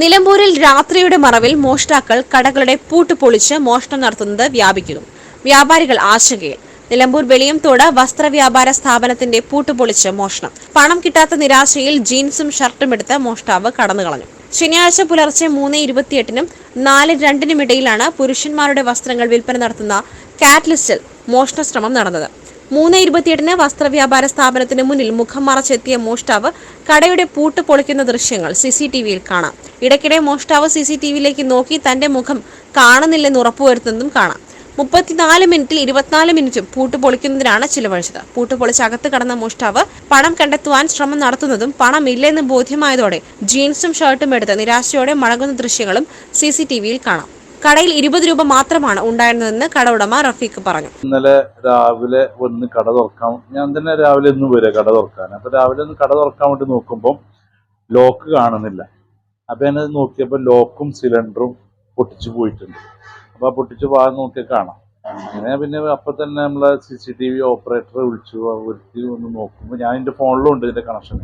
നിലമ്പൂരിൽ രാത്രിയുടെ മറവിൽ മോഷ്ടാക്കൾ കടകളുടെ പൂട്ട് പൊളിച്ച് മോഷണം നടത്തുന്നത് വ്യാപിക്കുന്നു. വ്യാപാരികൾ ആശങ്കയിൽ. നിലമ്പൂർ വെളിയംതോട് വസ്ത്ര വ്യാപാര സ്ഥാപനത്തിന്റെ പൂട്ട് പൊളിച്ച് മോഷണം. പണം കിട്ടാത്ത നിരാശയിൽ ജീൻസും ഷർട്ടും എടുത്ത് മോഷ്ടാവ് കടന്നുകളഞ്ഞു. ശനിയാഴ്ച പുലർച്ചെ മൂന്ന് ഇരുപത്തിയെട്ടിനും നാല് രണ്ടിനും ഇടയിലാണ് പുരുഷന്മാരുടെ വസ്ത്രങ്ങൾ വിൽപ്പന നടത്തുന്ന കാറ്റ്ലിസ്റ്റിൽ മോഷണ ശ്രമം നടന്നത്. മൂന്ന് ഇരുപത്തിയെട്ടിന് വസ്ത്രവ്യാപാര സ്ഥാപനത്തിന് മുന്നിൽ മുഖം മറച്ചെത്തിയ മോഷ്ടാവ് കടയുടെ പൂട്ട് പൊളിക്കുന്ന ദൃശ്യങ്ങൾ സി സി ടി വിയിൽ കാണാം. ഇടയ്ക്കിടെ മോഷ്ടാവ് സി സി ടി വിയിലേക്ക് നോക്കി തന്റെ മുഖം കാണുന്നില്ലെന്ന് ഉറപ്പുവരുത്തുന്നതും കാണാം. മുപ്പത്തിനാല് മിനിറ്റിൽ ഇരുപത്തിനാല് മിനിറ്റും പൂട്ട് പൊളിക്കുന്നതിനാണ് ചിലവഴിച്ചത്. പൂട്ട് പൊളിച്ച് അകത്ത് കടന്ന മോഷ്ടാവ് പണം കണ്ടെത്തുവാൻ ശ്രമം നടത്തുന്നതും പണം ഇല്ലെന്ന് ബോധ്യമായതോടെ ജീൻസും ഷർട്ടും എടുത്ത് നിരാശയോടെ മടങ്ങുന്ന ദൃശ്യങ്ങളും സി കാണാം. കടയിൽ ഇരുപത് രൂപ മാത്രമാണ് ഉണ്ടായിരുന്നതെന്ന് കട ഉടമ റഫീഖ് പറഞ്ഞു. ഇന്നലെ രാവിലെ ഒന്ന് കട തുറക്കാൻ ഞാൻ തന്നെ രാവിലെ ഒന്ന് വരിക കട തുറക്കാൻ അപ്പൊ രാവിലെ ഒന്ന് കട തുറക്കാൻ വേണ്ടി നോക്കുമ്പോൾ ലോക്ക് കാണുന്നില്ല. അപ്പൊ ഞാനത് നോക്കിയപ്പോൾ ലോക്കും സിലിണ്ടറും പൊട്ടിച്ചു പോയിട്ടുണ്ട്. അപ്പൊ ആ പൊട്ടിച്ചു ഭാഗം നോക്കിയാൽ കാണാം. അങ്ങനെ പിന്നെ അപ്പൊ തന്നെ നമ്മളെ സി സി ടി വി ഓപ്പറേറ്ററെ വിളിച്ചു ഒരുത്തി ഒന്ന് നോക്കുമ്പോൾ ഞാൻ എന്റെ ഫോണിലും ഉണ്ട് ഇതിന്റെ കണക്ഷൻ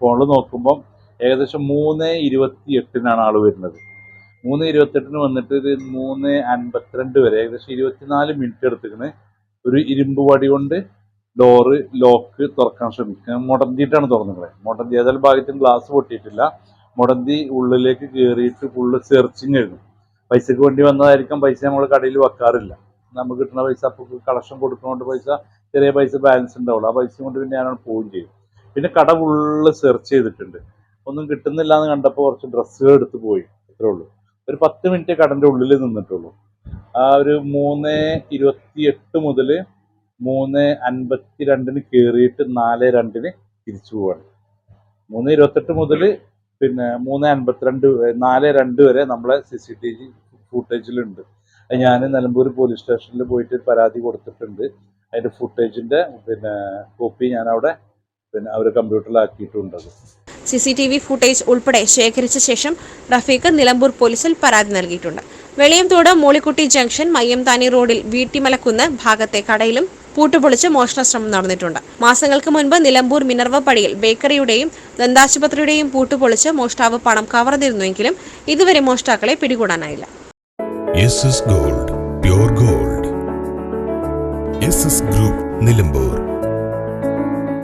ഫോണിൽ നോക്കുമ്പോൾ ഏകദേശം മൂന്ന് ഇരുപത്തി എട്ടിനാണ് ആൾ വരുന്നത്. മൂന്ന് ഇരുപത്തെട്ടിന് വന്നിട്ട് ഒരു മൂന്ന് അൻപത്തിരണ്ട് വരെ ഏകദേശം ഇരുപത്തിനാല് മിനിറ്റ് എടുത്തിക്കണ് ഒരു ഇരുമ്പ് വടി കൊണ്ട് ഡോറ് ലോക്ക് തുറക്കാൻ ശ്രമിക്കുക. മുടന്തിയിട്ടാണ് തുറന്നത് മുടന്തി ഏതായാലും ഭാഗത്തും ഗ്ലാസ് പൊട്ടിയിട്ടില്ല. മുടന്തി ഉള്ളിലേക്ക് കയറിയിട്ട് ഫുള്ള് സെർച്ചിങ് ആയിരുന്നു. പൈസക്ക് വേണ്ടി വന്നതായിരിക്കും. പൈസ നമ്മൾ കടയിൽ വെക്കാറില്ല. നമുക്ക് കിട്ടുന്ന പൈസ അപ്പോൾ കളക്ഷൻ കൊടുക്കുന്നതുകൊണ്ട് പൈസ ചെറിയ പൈസ ബാലൻസ് ഉണ്ടാവുള്ളൂ. ആ പൈസ കൊണ്ട് പിന്നെ ഞാനാണ് പോവുകയും ചെയ്യും പിന്നെ കട ഫുള്ള് സെർച്ച് ചെയ്തിട്ടുണ്ട്. ഒന്നും കിട്ടുന്നില്ല എന്ന് കണ്ടപ്പോൾ കുറച്ച് ഡ്രസ്സുകൾ എടുത്ത് പോയി. അത്രേ ഉള്ളൂ. ഒരു പത്ത് മിനിറ്റ് കടന്റെ ഉള്ളിൽ നിന്നിട്ടുള്ളൂ. ആ ഒരു മൂന്ന് ഇരുപത്തി എട്ട് മുതൽ മൂന്ന് അൻപത്തി രണ്ടിന് കയറിയിട്ട് നാല് രണ്ടിന് തിരിച്ചു പോവാണ്. മൂന്ന് ഇരുപത്തെട്ട് മുതൽ പിന്നെ മൂന്ന് അൻപത്തിരണ്ട് നാല് രണ്ട് വരെ നമ്മളെ സി സി ടി വി ഫുട്ടേജിലുണ്ട് ഞാൻ നിലമ്പൂർ പോലീസ് സ്റ്റേഷനിൽ പോയിട്ട് പരാതി കൊടുത്തിട്ടുണ്ട്. അതിന്റെ ഫുട്ടേജിന്റെ പിന്നെ കോപ്പി ഞാൻ അവിടെ പിന്നെ അവർ കമ്പ്യൂട്ടറിലാക്കിയിട്ടുണ്ടത് C C T V footage ഉൾപ്പെടെ ശേഖരിച്ച ശേഷം റഫീഖ് നിലമ്പൂർ പോലീസിൽ പരാതി നൽകിയിട്ടുണ്ട്. വെളിയംതോട് മോളിക്കുട്ടി ജംഗ്ഷൻ മയ്യംതാനി റോഡിൽ വീട്ടിമലക്കുന്ന് ഭാഗത്തെ കടയിലും പൂട്ടുപൊളിച്ച് മോഷണ ശ്രമം നടന്നിട്ടുണ്ട്. മാസങ്ങൾക്ക് മുൻപ് നിലമ്പൂർ മിനർവ പടിയിൽ ബേക്കറിയുടെയും ദന്താശുപത്രിയുടെയും പൂട്ടുപൊളിച്ച് മോഷ്ടാവ് പണം കവർന്നിരുന്നുവെങ്കിലും ഇതുവരെ മോഷ്ടാക്കളെ പിടികൂടാനായില്ല. Gold gold. ഗ്രൂപ്പ് നിലമ്പൂർ.